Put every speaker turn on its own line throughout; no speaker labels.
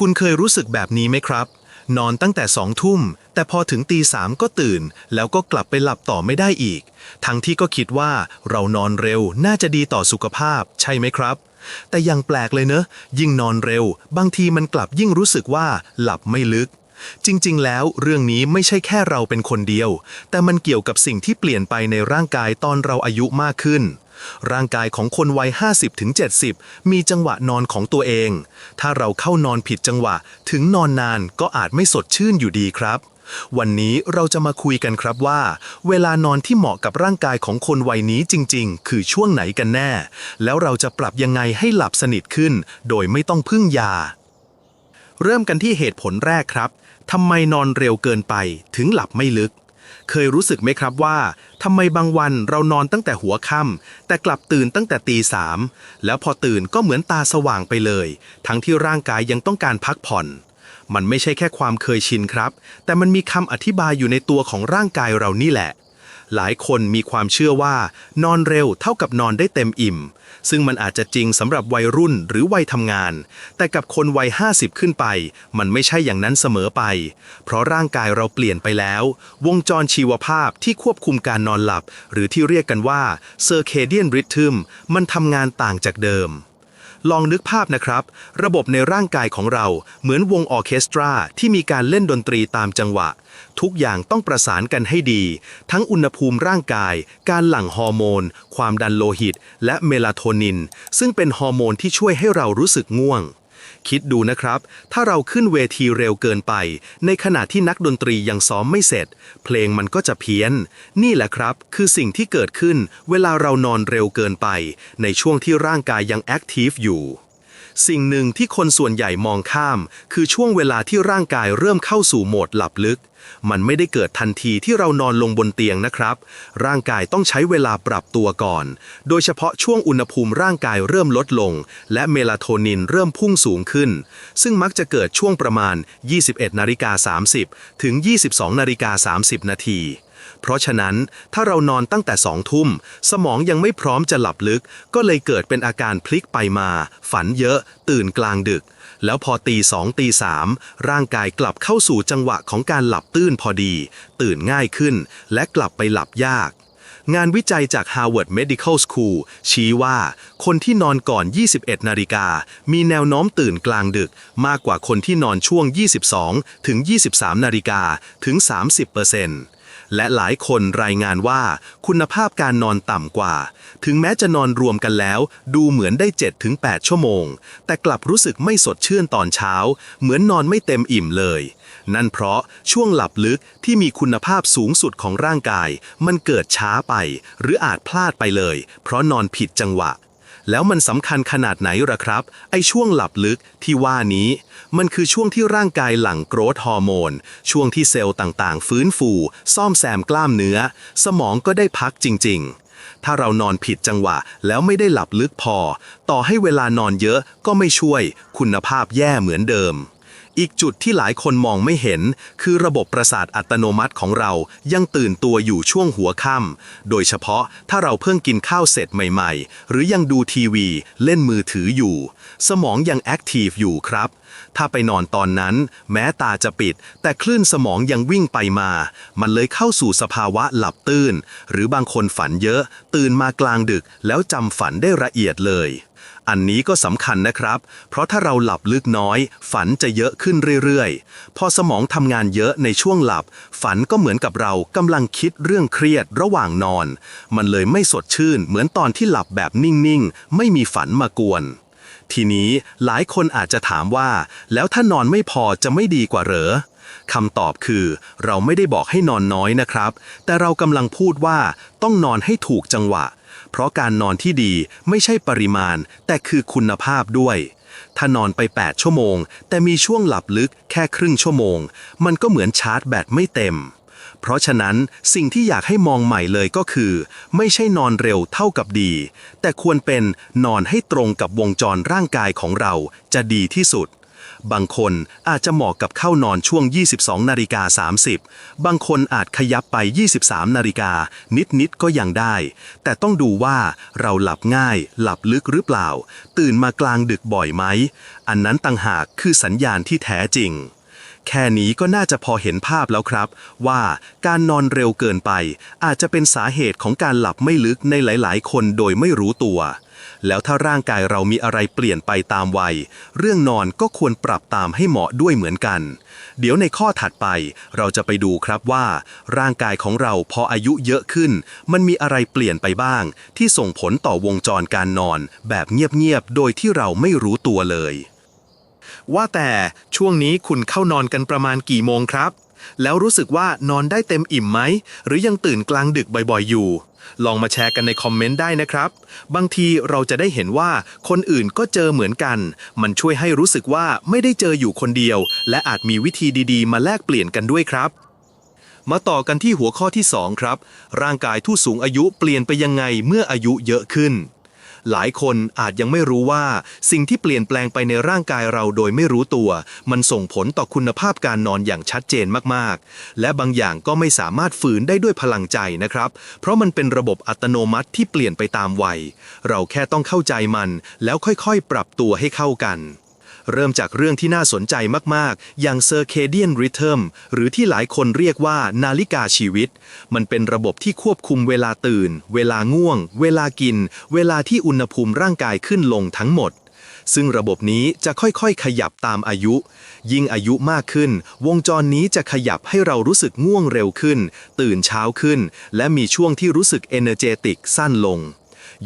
คุณเคยรู้สึกแบบนี้ไหมครับ นอนตั้งแต่สองทุ่ม แต่พอถึงตีสามก็ตื่น แล้วก็กลับไปหลับต่อไม่ได้อีก ทั้งที่ก็คิดว่าเรานอนเร็วน่าจะดีต่อสุขภาพ ใช่ไหมครับ แต่ยังแปลกเลยเนอะ ยิ่งนอนเร็ว บางทีมันกลับยิ่งรู้สึกว่าหลับไม่ลึกจริง ๆ แล้วเรื่องนี้ไม่ใช่แค่เราเป็นคนเดียว แต่มันเกี่ยวกับสิ่งที่เปลี่ยนไปในร่างกายตอนเราอายุมากขึ้น ร่างกายของคนวัย 50-70 มีจังหวะนอนของตัวเอง ถ้าเราเข้านอนผิดจังหวะถึงนอนนานก็อาจไม่สดชื่นอยู่ดีครับวันนี้เราจะมาคุยกันครับว่า เวลานอนที่เหมาะกับร่างกายของคนวัยนี้จริง ๆ คือช่วงไหนกันแน่ แล้วเราจะปรับยังไงให้หลับสนิทขึ้น โดยไม่ต้องพึ่งยา เริ่มกันที่เหตุผลแรกครับทำไมนอนเร็วเกินไปถึงหลับไม่ลึก เคยรู้สึกไหมครับว่าทำไมบางวันเรานอนตั้งแต่หัวค่ำแต่กลับตื่นตั้งแต่ตีสามแล้วพอตื่นก็เหมือนตาสว่างไปเลย ทั้งที่ร่างกายยังต้องการพักผ่อน มันไม่ใช่แค่ความเคยชินครับ แต่มันมีคำอธิบายอยู่ในตัวของร่างกายเรานี่แหละ หลายคนมีความเชื่อว่า นอนเร็วเท่ากับนอนได้เต็มอิ่ม ซึ่งมันอาจจะจริงสำหรับวัยรุ่นหรือวัยทำงาน แต่กับคนวัย 50 ขึ้นไป มันไม่ใช่อย่างนั้นเสมอไป เพราะร่างกายเราเปลี่ยนไปแล้ว วงจรชีวภาพที่ควบคุมการนอนหลับ หรือที่เรียกกันว่า circadian rhythm มันทำงานต่างจากเดิม ลองนึกภาพนะครับ ระบบในร่างกายของเราเหมือนวงออเคสตราที่มีการเล่นดนตรีตามจังหวะ ทุกอย่างต้องประสานกันให้ดี ทั้งอุณหภูมิร่างกาย การหลั่งฮอร์โมน ความดันโลหิต และเมลาโทนิน ซึ่งเป็นฮอร์โมนที่ช่วยให้เรารู้สึกง่วง คิดดูนะครับ ถ้าเราขึ้นเวทีเร็วเกินไป ในขณะที่นักดนตรียังซ้อมไม่เสร็จ เพลงมันก็จะเพี้ยน นี่แหละครับ คือสิ่งที่เกิดขึ้น เวลาเรานอนเร็วเกินไป ในช่วงที่ร่างกายยังแอคทีฟอยู่สิ่งหนึ่งที่คนส่วนใหญ่มองข้าม คือช่วงเวลาที่ร่างกายเริ่มเข้าสู่โหมดหลับลึก มันไม่ได้เกิดทันทีที่เรานอนลงบนเตียงนะครับ ร่างกายต้องใช้เวลาปรับตัวก่อน โดยเฉพาะช่วงอุณหภูมิร่างกายเริ่มลดลง และเมลาโทนินเริ่มพุ่งสูงขึ้น ซึ่งมักจะเกิดช่วงประมาณ 21นาฬิกา30 ถึง 22นาฬิกา30 นาทีเพราะฉะนั้นถ้าเรานอนตั้งแต่สองทุ่ม สมองยังไม่พร้อมจะหลับลึก ก็เลยเกิดเป็นอาการพลิกไปมา ฝันเยอะ ตื่นกลางดึก แล้วพอตีสองตีสามร่างกายกลับเข้าสู่จังหวะของการหลับตื้นพอดี ตื่นง่ายขึ้น และกลับไปหลับยากงานวิจัยจาก Harvard Medical School ชี้ว่า คนที่นอนก่อน 21 นาฬิกา มีแนวโน้มตื่นกลางดึก มากกว่าคนที่นอนช่วง 22 ถึง 23 นาฬิกาถึง 30% และหลายคนรายงานว่าคุณภาพการนอนต่ำกว่า ถึงแม้จะนอนรวมกันแล้ว ดูเหมือนได้ 7-8 ชั่วโมง แต่กลับรู้สึกไม่สดชื่นตอนเช้า เหมือนนอนไม่เต็มอิ่มเลย นั่นเพราะช่วงหลับลึกที่มีคุณภาพสูงสุดของร่างกาย มันเกิดช้าไป หรืออาจพลาดไปเลย เพราะนอนผิดจังหวะ แล้วมันสำคัญขนาดไหนล่ะครับ ไอช่วงหลับลึกที่ว่านี้ มันคือช่วงที่ร่างกายหลั่งโกรทฮอร์โมน ช่วงที่เซลล์ต่างๆ ฟื้นฟู ซ่อมแซมกล้ามเนื้อ สมองก็ได้พักจริง ๆ ถ้าเรานอนผิดจังหวะแล้วไม่ได้หลับลึกพอ ต่อให้เวลานอนเยอะก็ไม่ช่วย คุณภาพแย่เหมือนเดิม อีกจุดที่หลายคนมองไม่เห็น คือระบบประสาทอัตโนมัติของเรายังตื่นตัวอยู่ช่วงหัวค่ำโดยเฉพาะถ้าเราเพิ่งกินข้าวเสร็จใหม่ๆ หรือยังดูทีวี เล่นมือถืออยู่ สมองยังแอคทีฟอยู่ครับ ถ้าไปนอนตอนนั้น แม้ตาจะปิด แต่คลื่นสมองยังวิ่งไปมา มันเลยเข้าสู่สภาวะหลับตื่น หรือบางคนฝันเยอะ ตื่นมากลางดึกแล้วจำฝันได้ละเอียดเลย อันนี้ก็สำคัญนะครับ เพราะถ้าเราหลับลึกน้อย ฝันจะเยอะขึ้นเรื่อยๆ พอสมองทำงานเยอะในช่วงหลับ ฝันก็เหมือนกับเรากำลังคิดเรื่องเครียดระหว่างนอน มันเลยไม่สดชื่น เหมือนตอนที่หลับแบบนิ่งๆ ไม่มีฝันมากวน ทีนี้หลายคนอาจจะถามว่า แล้วถ้านอนไม่พอจะไม่ดีกว่าเหรอคำตอบคือ เราไม่ได้บอกให้นอนน้อยนะครับ แต่เรากำลังพูดว่าต้องนอนให้ถูกจังหวะ เพราะการนอนที่ดีไม่ใช่ปริมาณ แต่คือคุณภาพด้วย ถ้านอนไป 8 ชั่วโมง แต่มีช่วงหลับลึกแค่ครึ่งชั่วโมง มันก็เหมือนชาร์จแบตไม่เต็ม เพราะฉะนั้นสิ่งที่อยากให้มองใหม่เลยก็คือ ไม่ใช่นอนเร็วเท่ากับดี แต่ควรเป็นนอนให้ตรงกับวงจรร่างกายของเราจะดีที่สุด บางคนอาจจะเหมาะกับเข้านอนช่วง 22นาฬิกา30 บางคนอาจขยับไป 23นาฬิกานิดๆก็ยังได้ แต่ต้องดูว่าเราหลับง่าย หลับลึกหรือเปล่า ตื่นมากลางดึกบ่อยไหม อันนั้นต่างหากคือสัญญาณที่แท้จริงแค่นี้ก็น่าจะพอเห็นภาพแล้วครับ ว่าการนอนเร็วเกินไป อาจจะเป็นสาเหตุของการหลับไม่ลึกในหลาย ๆ คนโดยไม่รู้ตัว แล้วถ้าร่างกายเรามีอะไรเปลี่ยนไปตามวัย เรื่องนอนก็ควรปรับตามให้เหมาะด้วยเหมือนกัน เดี๋ยวในข้อถัดไปเราจะไปดูครับว่า ร่างกายของเราพออายุเยอะขึ้น มันมีอะไรเปลี่ยนไปบ้าง ที่ส่งผลต่อวงจรการนอน แบบเงียบๆโดยที่เราไม่รู้ตัวเลย ว่าแต่ช่วงนี้คุณเข้านอนกันประมาณกี่โมงครับ แล้วรู้สึกว่านอนได้เต็มอิ่มไหม หรือยังตื่นกลางดึกบ่อยๆอยู่ ลองมาแชร์กันในคอมเมนต์ได้นะครับ บางทีเราจะได้เห็นว่าคนอื่นก็เจอเหมือนกัน มันช่วยให้รู้สึกว่าไม่ได้เจออยู่คนเดียว และอาจมีวิธีดีๆ มาแลกเปลี่ยนกันด้วยครับมาต่อกันที่หัวข้อที่ 2 ครับ ร่างกายผู้สูงอายุเปลี่ยนไปยังไงเมื่ออายุเยอะขึ้น หลายคนอาจยังไม่รู้ว่า สิ่งที่เปลี่ยนแปลงไปในร่างกายเราโดยไม่รู้ตัว มันส่งผลต่อคุณภาพการนอนอย่างชัดเจนมากๆ และบางอย่างก็ไม่สามารถฝืนได้ด้วยพลังใจนะครับ เพราะมันเป็นระบบอัตโนมัติที่เปลี่ยนไปตามวัย เราแค่ต้องเข้าใจมัน แล้วค่อยๆ ปรับตัวให้เข้ากัน เริ่มจากเรื่องที่น่าสนใจมาก ๆ อย่าง circadian rhythm หรือที่หลายคนเรียกว่านาฬิกาชีวิต มันเป็นระบบที่ควบคุมเวลาตื่น เวลาง่วง เวลากิน เวลาที่อุณหภูมิร่างกายขึ้นลงทั้งหมด ซึ่งระบบนี้จะค่อยๆ ขยับตามอายุ ยิ่งอายุมากขึ้น วงจรนี้จะขยับให้เรารู้สึกง่วงเร็วขึ้น ตื่นเช้าขึ้น และมีช่วงที่รู้สึก energetic สั้นลง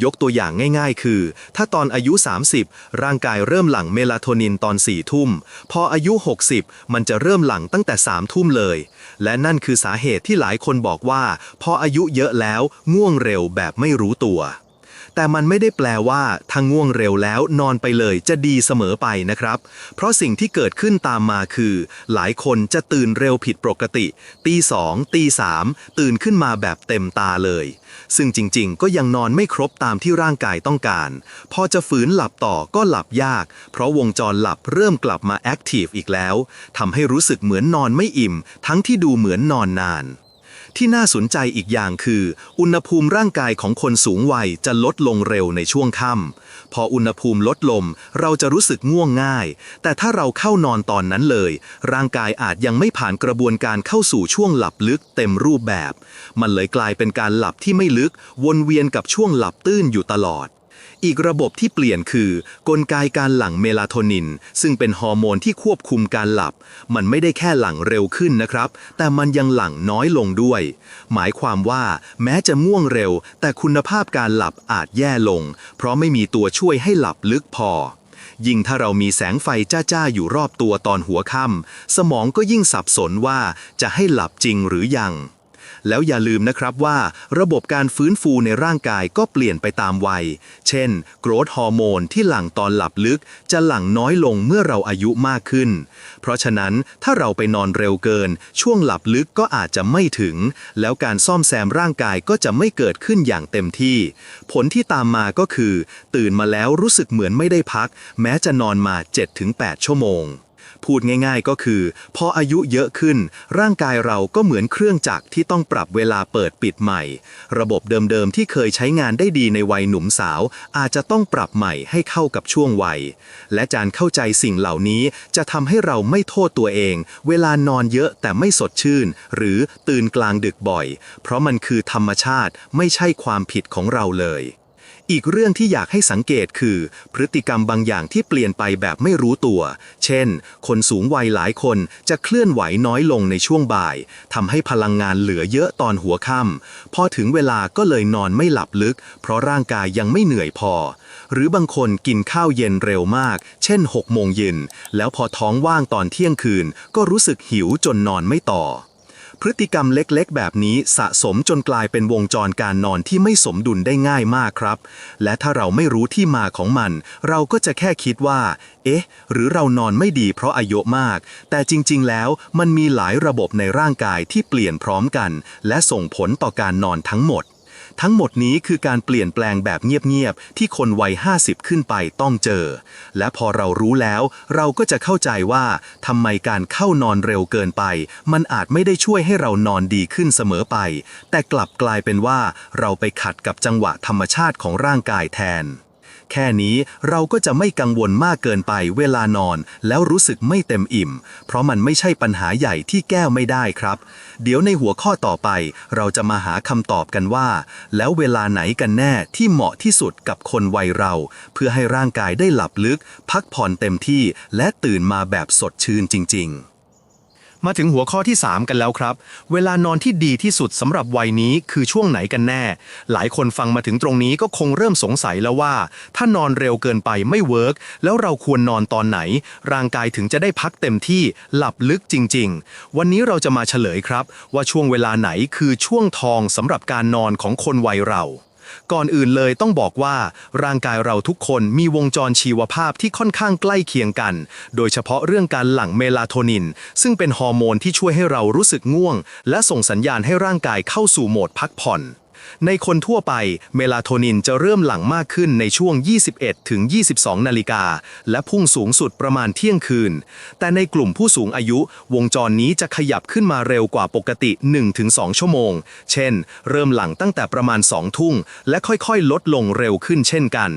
ยกตัวอย่างง่ายๆ คือ ถ้าตอนอายุ 30 ร่างกายเริ่มหลั่งเมลาโทนินตอน4ทุ่ม พออายุ 60 มันจะเริ่มหลั่งตั้งแต่3ทุ่มเลย และนั่นคือสาเหตุที่หลายคนบอกว่า พออายุเยอะแล้วง่วงเร็วแบบไม่รู้ตัว แต่มันไม่ได้แปลว่าถ้าง่วงเร็วแล้วนอนไปเลยจะดีเสมอไปนะครับ เพราะสิ่งที่เกิดขึ้นตามมาคือ หลายคนจะตื่นเร็วผิดปกติ ตีสองตีสามตื่นขึ้นมาแบบเต็มตาเลย ซึ่งจริงๆ ก็ยังนอนไม่ครบตามที่ร่างกายต้องการ พอจะฝืนหลับต่อก็หลับยาก เพราะวงจรหลับเริ่มกลับมาแอคทีฟอีกแล้วทำให้รู้สึกเหมือนนอนไม่อิ่ม ทั้งที่ดูเหมือนนอนนาน ที่น่าสนใจอีกอย่างคือ อุณหภูมิร่างกายของคนสูงวัยจะลดลงเร็วในช่วงค่ำพออุณหภูมิลดลงเราจะรู้สึกง่วงง่าย แต่ถ้าเราเข้านอนตอนนั้นเลย ร่างกายอาจยังไม่ผ่านกระบวนการเข้าสู่ช่วงหลับลึกเต็มรูปแบบ มันเลยกลายเป็นการหลับที่ไม่ลึก วนเวียนกับช่วงหลับตื้นอยู่ตลอด อีกระบบที่เปลี่ยนคือ กลไกการหลั่งเมลาโทนิน ซึ่งเป็นฮอร์โมนที่ควบคุมการหลับ มันไม่ได้แค่หลั่งเร็วขึ้นนะครับ แต่มันยังหลั่งน้อยลงด้วย หมายความว่าแม้จะง่วงเร็ว แต่คุณภาพการหลับอาจแย่ลง เพราะไม่มีตัวช่วยให้หลับลึกพอ ยิ่งถ้าเรามีแสงไฟจ้าๆอยู่รอบตัวตอนหัวค่ำสมองก็ยิ่งสับสนว่าจะให้หลับจริงหรือยัง แล้วอย่าลืมนะครับว่า ระบบการฟื้นฟูในร่างกายก็เปลี่ยนไปตามวัย เช่น โกรทฮอร์โมนที่หลั่งตอนหลับลึก จะหลั่งน้อยลงเมื่อเราอายุมากขึ้น เพราะฉะนั้นถ้าเราไปนอนเร็วเกิน ช่วงหลับลึกก็อาจจะไม่ถึง แล้วการซ่อมแซมร่างกายก็จะไม่เกิดขึ้นอย่างเต็มที่ ผลที่ตามมาก็คือ ตื่นมาแล้วรู้สึกเหมือนไม่ได้พัก แม้จะนอนมา 7-8 ชั่วโมง พูดง่ายๆก็คือ พออายุเยอะขึ้น ร่างกายเราก็เหมือนเครื่องจักรที่ต้องปรับเวลาเปิดปิดใหม่ ระบบเดิมๆที่เคยใช้งานได้ดีในวัยหนุ่มสาว อาจจะต้องปรับใหม่ให้เข้ากับช่วงวัย และการเข้าใจสิ่งเหล่านี้จะทำให้เราไม่โทษตัวเอง เวลานอนเยอะแต่ไม่สดชื่น หรือตื่นกลางดึกบ่อย เพราะมันคือธรรมชาติไม่ใช่ความผิดของเราเลย อีกเรื่องที่อยากให้สังเกตคือ พฤติกรรมบางอย่างที่เปลี่ยนไปแบบไม่รู้ตัว เช่น คนสูงวัยหลายคนจะเคลื่อนไหวน้อยลงในช่วงบ่ายทำให้พลังงานเหลือเยอะตอนหัวค่ำพอถึงเวลาก็เลยนอนไม่หลับลึก เพราะร่างกายยังไม่เหนื่อยพอ หรือบางคนกินข้าวเย็นเร็วมาก เช่น6โมงเย็นแล้วพอท้องว่างตอนเที่ยงคืน ก็รู้สึกหิวจนนอนไม่ต่อ พฤติกรรมเล็กๆ แบบนี้สะสมจนกลายเป็นวงจรการนอนที่ไม่สมดุลได้ง่ายมากครับ และถ้าเราไม่รู้ที่มาของมัน เราก็จะแค่คิดว่า เอ๊ะ หรือเรานอนไม่ดีเพราะอายุมาก แต่จริงๆ แล้วมันมีหลายระบบในร่างกายที่เปลี่ยนพร้อมกัน และส่งผลต่อการนอนทั้งหมด ทั้งหมดนี้คือการเปลี่ยนแปลงแบบเงียบๆที่คนวัย 50 ขึ้นไปต้องเจอ และพอเรารู้แล้ว เราก็จะเข้าใจว่าทำไมการเข้านอนเร็วเกินไป มันอาจไม่ได้ช่วยให้เรานอนดีขึ้นเสมอไป แต่กลับกลายเป็นว่า เราไปขัดกับจังหวะธรรมชาติของร่างกายแทน แค่นี้เราก็จะไม่กังวลมากเกินไปเวลานอน แล้วรู้สึกไม่เต็มอิ่ม เพราะมันไม่ใช่ปัญหาใหญ่ที่แก้ไม่ได้ครับ เดี๋ยวในหัวข้อต่อไป เราจะมาหาคำตอบกันว่า แล้วเวลาไหนกันแน่ที่เหมาะที่สุดกับคนวัยเรา เพื่อให้ร่างกายได้หลับลึก พักผ่อนเต็มที่ และตื่นมาแบบสดชื่นจริง ๆ มาถึงหัวข้อที่ 3 กันแล้วครับ เวลานอนที่ดีที่สุดสำหรับวัยนี้คือช่วงไหนกันแน่ หลายคนฟังมาถึงตรงนี้ก็คงเริ่มสงสัยแล้วว่า ถ้านอนเร็วเกินไปไม่เวิร์กแล้วเราควรนอนตอนไหน ร่างกายถึงจะได้พักเต็มที่หลับลึกจริง ๆ วันนี้เราจะมาเฉลยครับ ว่าช่วงเวลาไหนคือช่วงทองสำหรับการนอนของคนวัยเรา ก่อนอื่นเลยต้องบอกว่า ร่างกายเราทุกคนมีวงจรชีวภาพที่ค่อนข้างใกล้เคียงกัน โดยเฉพาะเรื่องการหลั่งเมลาโทนิน ซึ่งเป็นฮอร์โมนที่ช่วยให้เรารู้สึกง่วง และส่งสัญญาณให้ร่างกายเข้าสู่โหมดพักผ่อน ในคนทั่วไปเมลาโทนินจะเริ่มหลั่งมากขึ้นในช่วง 21 ถึง 22 นาฬิกา และพุ่งสูงสุดประมาณเที่ยงคืน แต่ในกลุ่มผู้สูงอายุ วงจรนี้จะขยับขึ้นมาเร็วกว่าปกติ 1-2 ชั่วโมง เช่น เริ่มหลั่งตั้งแต่ประมาณ 2 ทุ่ง และค่อยๆ ลดลงเร็วขึ้นเช่นกัน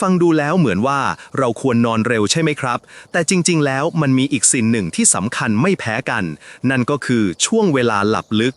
ฟังดูแล้วเหมือนว่าเราควรนอนเร็วใช่ไหมครับ แต่จริง ๆ แล้วมันมีอีกสิ่งหนึ่งที่สำคัญไม่แพ้กัน นั่นก็คือช่วงเวลาหลับลึก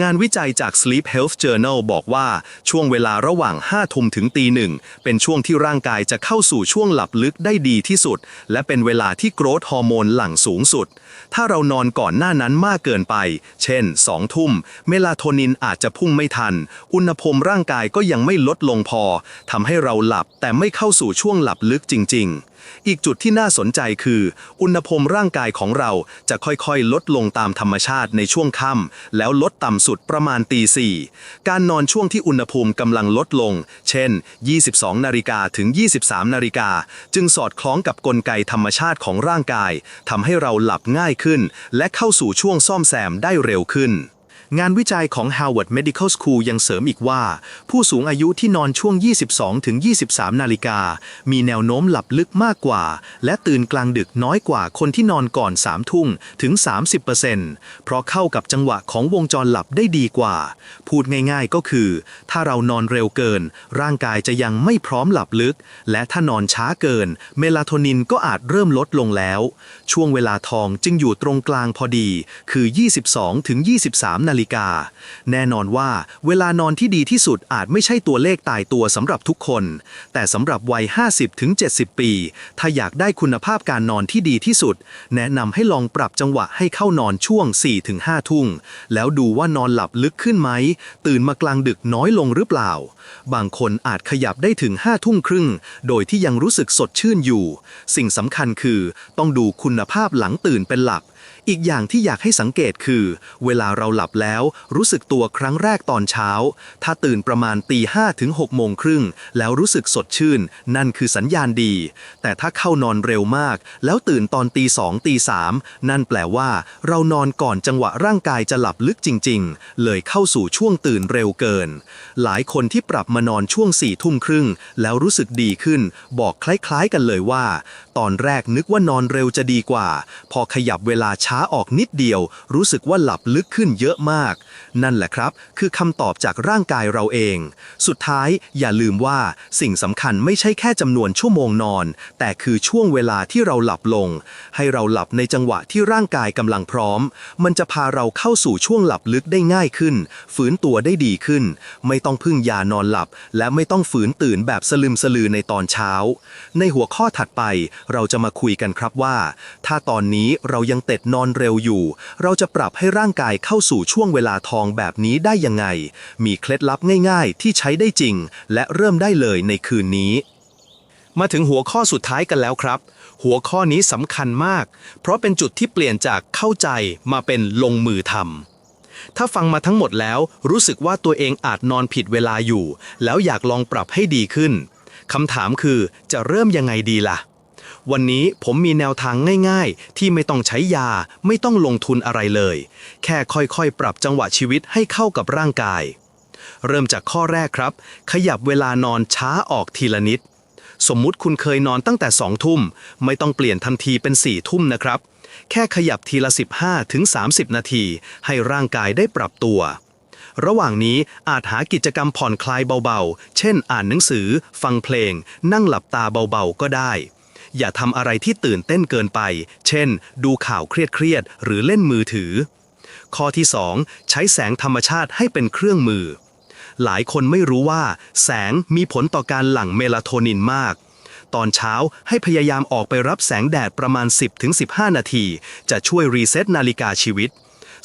งานวิจัยจาก Sleep Health Journal บอกว่าช่วงเวลาระหว่าง5ทุ่มถึงตีหนึ่งเป็นช่วงที่ร่างกายจะเข้าสู่ช่วงหลับลึกได้ดีที่สุด และเป็นเวลาที่โกรทฮอร์โมนหลั่งสูงสุด ถ้าเรานอนก่อนหน้านั้นมากเกินไป เช่น 2 ทุ่ม เมลาโทนินอาจจะพุ่งไม่ทัน อุณหภูมิร่างกายก็ยังไม่ลดลงพอทำให้เราหลับแต่ไม่เข้าสู่ช่วงหลับลึกจริง ๆ อีกจุดที่น่าสนใจคือ อุณหภูมิร่างกายของเราจะค่อยๆ ลดลงตามธรรมชาติในช่วงค่ำแล้วลดต่ำสุดประมาณตีสี่การนอนช่วงที่อุณหภูมิกำลังลดลง เช่น 22 นาฬิกาถึง 23 นาฬิกา จึงสอดคล้องกับกลไกธรรมชาติของร่างกายทำให้เราหลับง่ายขึ้น และเข้าสู่ช่วงซ่อมแซมได้เร็วขึ้น งานวิจัยของ Harvard Medical School ยังเสริมอีกว่า ผู้สูงอายุที่นอนช่วง 22 ถึง 23 นาฬิกา มีแนวโน้มหลับลึกมากกว่า และตื่นกลางดึกน้อยกว่าคนที่นอนก่อน 3 ทุ่มถึง 30%เพราะเข้ากับจังหวะของวงจรหลับได้ดีกว่า พูดง่ายๆก็คือ ถ้าเรานอนเร็วเกิน ร่างกายจะยังไม่พร้อมหลับลึก และถ้านอนช้าเกิน เมลาโทนินก็อาจเริ่มลดลงแล้ว ช่วงเวลาทองจึงอยู่ตรงกลางพอดี คือ 22 ถึง 23 นาฬิกา แน่นอนว่าเวลานอนที่ดีที่สุดอาจไม่ใช่ตัวเลขตายตัวสำหรับทุกคน แต่สำหรับวัย 50-70 ปี ถ้าอยากได้คุณภาพการนอนที่ดีที่สุด แนะนำให้ลองปรับจังหวะให้เข้านอนช่วง 4-5 ทุ่ง แล้วดูว่านอนหลับลึกขึ้นไหม ตื่นมากลางดึกน้อยลงหรือเปล่า บางคนอาจขยับได้ถึง 5 ทุ่มครึ่ง โดยที่ยังรู้สึกสดชื่นอยู่ สิ่งสำคัญคือต้องดูคุณภาพหลังตื่นเป็นหลัก อีกอย่างที่อยากให้สังเกตคือ เวลาเราหลับแล้วรู้สึกตัวครั้งแรกตอนเช้า ถ้าตื่นประมาณตีห้าถึง6โมงครึ่งแล้วรู้สึกสดชื่น นั่นคือสัญญาณดี แต่ถ้าเข้านอนเร็วมาก แล้วตื่นตอนตีสองตีสามนั่นแปลว่า เรานอนก่อนจังหวะร่างกายจะหลับลึกจริง ๆ เลยเข้าสู่ช่วงตื่นเร็วเกิน หลายคนที่ปรับมานอนช่วงสี่ทุ่มครึ่ง แล้วรู้สึกดีขึ้น บอกคล้ายๆกันเลยว่าตอนแรกนึกว่านอนเร็วจะดีกว่า พอขยับเวลาช้าออกนิดเดียว รู้สึกว่าหลับลึกขึ้นเยอะมาก นั่นแหละครับ คือคำตอบจากร่างกายเราเอง สุดท้ายอย่าลืมว่าสิ่งสำคัญไม่ใช่แค่จำนวนชั่วโมงนอน แต่คือช่วงเวลาที่เราหลับลง ให้เราหลับในจังหวะที่ร่างกายกำลังพร้อม มันจะพาเราเข้าสู่ช่วงหลับลึกได้ง่ายขึ้น ฝืนตัวได้ดีขึ้น ไม่ต้องพึ่งยานอนหลับ และไม่ต้องฝืนตื่นแบบสลึมสลือในตอนเช้า ในหัวข้อถัดไปเราจะมาคุยกันครับว่า ถ้าตอนนี้เรายังเต็ดนอนเร็วอยู่ เราจะปรับให้ร่างกายเข้าสู่ช่วงเวลาทองแบบนี้ได้ยังไง มีเคล็ดลับง่าย ๆ ที่ใช้ได้จริง และเริ่มได้เลยในคืนนี้ มาถึงหัวข้อสุดท้ายกันแล้วครับ หัวข้อนี้สำคัญมาก เพราะเป็นจุดที่เปลี่ยนจากเข้าใจมาเป็นลงมือทำถ้าฟังมาทั้งหมดแล้วรู้สึกว่าตัวเองอาจนอนผิดเวลาอยู่ แล้วอยากลองปรับให้ดีขึ้น คำถามคือจะเริ่มยังไงดีล่ะ วันนี้ผมมีแนวทางง่ายๆ ที่ไม่ต้องใช้ยา ไม่ต้องลงทุนอะไรเลย แค่ค่อยๆ ปรับจังหวะชีวิตให้เข้ากับร่างกาย เริ่มจากข้อแรกครับ ขยับเวลานอนช้าออกทีละนิด สมมุติคุณเคยนอนตั้งแต่สองทุ่ม ไม่ต้องเปลี่ยนทันทีเป็น4ี่ทุ่มนะครับ แค่ขยับทีละ 15ถึง30 นาที ให้ร่างกายได้ปรับตัวระหว่างนี้อาจหากิจกรรมผ่อนคลายเบาๆ เช่นอ่านหนังสือ ฟังเพลง นั่งหลับตาเบาๆ ก็ได้ อย่าทำอะไรที่ตื่นเต้นเกินไป เช่น ดูข่าวเครียดๆ หรือเล่นมือถือ ข้อที่ 2 ใช้แสงธรรมชาติให้เป็นเครื่องมือ หลายคนไม่รู้ว่า แสงมีผลต่อการหลั่งเมลาโทนินมาก ตอนเช้าให้พยายามออกไปรับแสงแดดประมาณ 10-15 นาที จะช่วยรีเซ็ตนาฬิกาชีวิต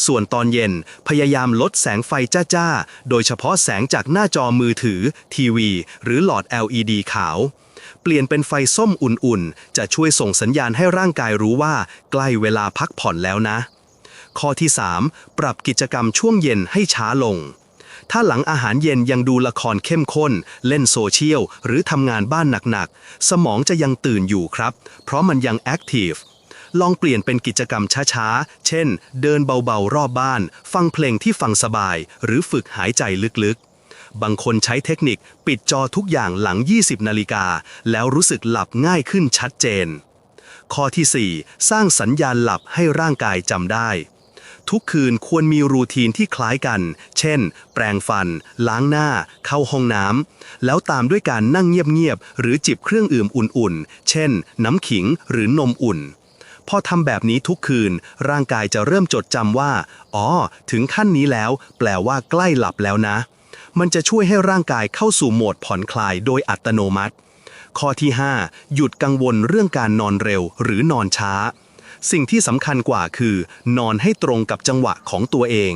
ส่วนตอนเย็นพยายามลดแสงไฟจ้าๆ โดยเฉพาะแสงจากหน้าจอมือถือ ทีวี หรือหลอด LED ขาว เปลี่ยนเป็นไฟส้มอุ่นๆ จะช่วยส่งสัญญาณให้ร่างกายรู้ว่า ใกล้เวลาพักผ่อนแล้วนะ ข้อที่ 3 ปรับกิจกรรมช่วงเย็นให้ช้าลง ถ้าหลังอาหารเย็นยังดูละครเข้มข้น เล่นโซเชียล หรือทำงานบ้านหนักๆ สมองจะยังตื่นอยู่ครับ เพราะมันยังแอคทีฟลองเปลี่ยนเป็นกิจกรรมช้าๆ เช่น เดินเบาๆ รอบบ้าน ฟังเพลงที่ฟังสบาย หรือฝึกหายใจลึกๆ บางคนใช้เทคนิคปิดจอทุกอย่างหลัง 20 นาฬิกา แล้วรู้สึกหลับง่ายขึ้นชัดเจน ข้อที่ 4 สร้างสัญญาณหลับให้ร่างกายจำได้ ทุกคืนควรมีรูทีนที่คล้ายกัน เช่น แปรงฟัน ล้างหน้า เข้าห้องน้ำ แล้วตามด้วยการนั่งเงียบๆ หรือจิบเครื่องอื่มอุ่นๆ เช่น น้ำขิงหรือนมอุ่นพอทำแบบนี้ทุกคืน ร่างกายจะเริ่มจดจำว่า อ๋อ ถึงขั้นนี้แล้ว แปลว่าใกล้หลับแล้วนะ มันจะช่วยให้ร่างกายเข้าสู่โหมดผ่อนคลายโดยอัตโนมัติ ข้อที่ 5 หยุดกังวลเรื่องการนอนเร็วหรือนอนช้า สิ่งที่สำคัญกว่าคือ นอนให้ตรงกับจังหวะของตัวเอง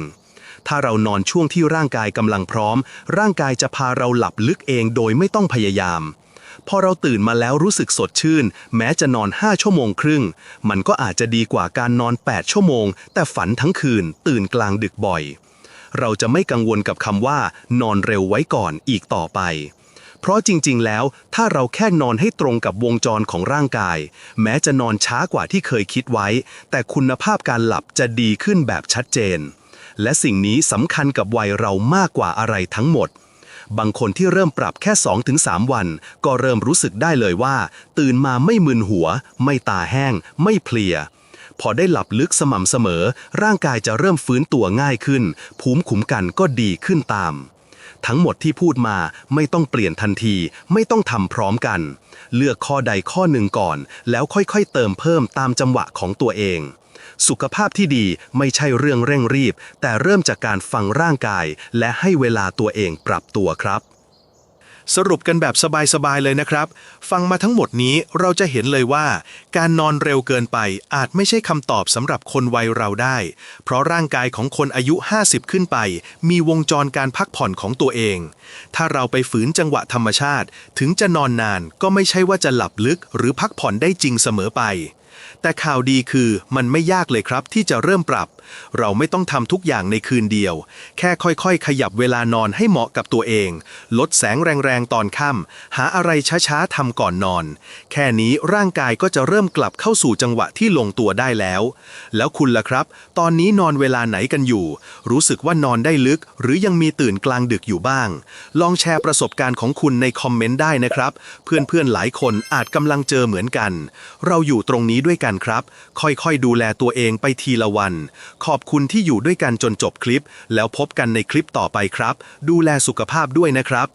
ถ้าเรานอนช่วงที่ร่างกายกำลังพร้อม ร่างกายจะพาเราหลับลึกเองโดยไม่ต้องพยายามพอเราตื่นมาแล้วรู้สึกสดชื่น แม้จะนอน 5 ชั่วโมงครึ่ง มันก็อาจจะดีกว่าการนอน 8 ชั่วโมง แต่ฝันทั้งคืนตื่นกลางดึกบ่อย เราจะไม่กังวลกับคำว่า นอนเร็วไว้ก่อนอีกต่อไป เพราะจริงๆ แล้วถ้าเราแค่นอนให้ตรงกับวงจรของร่างกาย แม้จะนอนช้ากว่าที่เคยคิดไว้ แต่คุณภาพการหลับจะดีขึ้นแบบชัดเจน และสิ่งนี้สำคัญกับวัยเรามากกว่าอะไรทั้งหมดบางคนที่เริ่มปรับแค่ 2-3 วัน ก็เริ่มรู้สึกได้เลยว่า ตื่นมาไม่มึนหัว ไม่ตาแห้ง ไม่เพลีย พอได้หลับลึกสม่ำเสมอ ร่างกายจะเริ่มฟื้นตัวง่ายขึ้น ภูมิคุ้มกันก็ดีขึ้นตาม ทั้งหมดที่พูดมาไม่ต้องเปลี่ยนทันที ไม่ต้องทำพร้อมกัน เลือกข้อใดข้อหนึ่งก่อน แล้วค่อยๆ เติมเพิ่มตามจังหวะของตัวเอง สุขภาพที่ดีไม่ใช่เรื่องเร่งรีบ แต่เริ่มจากการฟังร่างกาย และให้เวลาตัวเองปรับตัวครับ สรุปกันแบบสบายๆเลยนะครับ ฟังมาทั้งหมดนี้เราจะเห็นเลยว่า การนอนเร็วเกินไปอาจไม่ใช่คำตอบสำหรับคนวัยเราได้ เพราะร่างกายของคนอายุ 50 ขึ้นไป มีวงจรการพักผ่อนของตัวเอง ถ้าเราไปฝืนจังหวะธรรมชาติ ถึงจะนอนนานก็ไม่ใช่ว่าจะหลับลึกหรือพักผ่อนได้จริงเสมอไป แต่ข่าวดีคือมันไม่ยากเลยครับที่จะเริ่มปรับ เราไม่ต้องทำทุกอย่างในคืนเดียว แค่ค่อยๆ ขยับเวลานอนให้เหมาะกับตัวเอง ลดแสงแรงๆ ตอนค่ำหาอะไรช้าๆทำก่อนนอน แค่นี้ร่างกายก็จะเริ่มกลับเข้าสู่จังหวะที่ลงตัวได้แล้ว แล้วคุณล่ะครับ ตอนนี้นอนเวลาไหนกันอยู่ รู้สึกว่านอนได้ลึก หรือยังมีตื่นกลางดึกอยู่บ้าง ลองแชร์ประสบการณ์ของคุณในคอมเมนต์ได้นะครับ เพื่อนๆหลายคนอาจกำลังเจอเหมือนกัน เราอยู่ตรงนี้ด้วยกันกันครับ ค่อยๆ ดูแลตัวเองไปทีละวัน ขอบคุณที่อยู่ด้วยกันจนจบคลิป แล้วพบกันในคลิปต่อไปครับ ดูแลสุขภาพด้วยนะครับ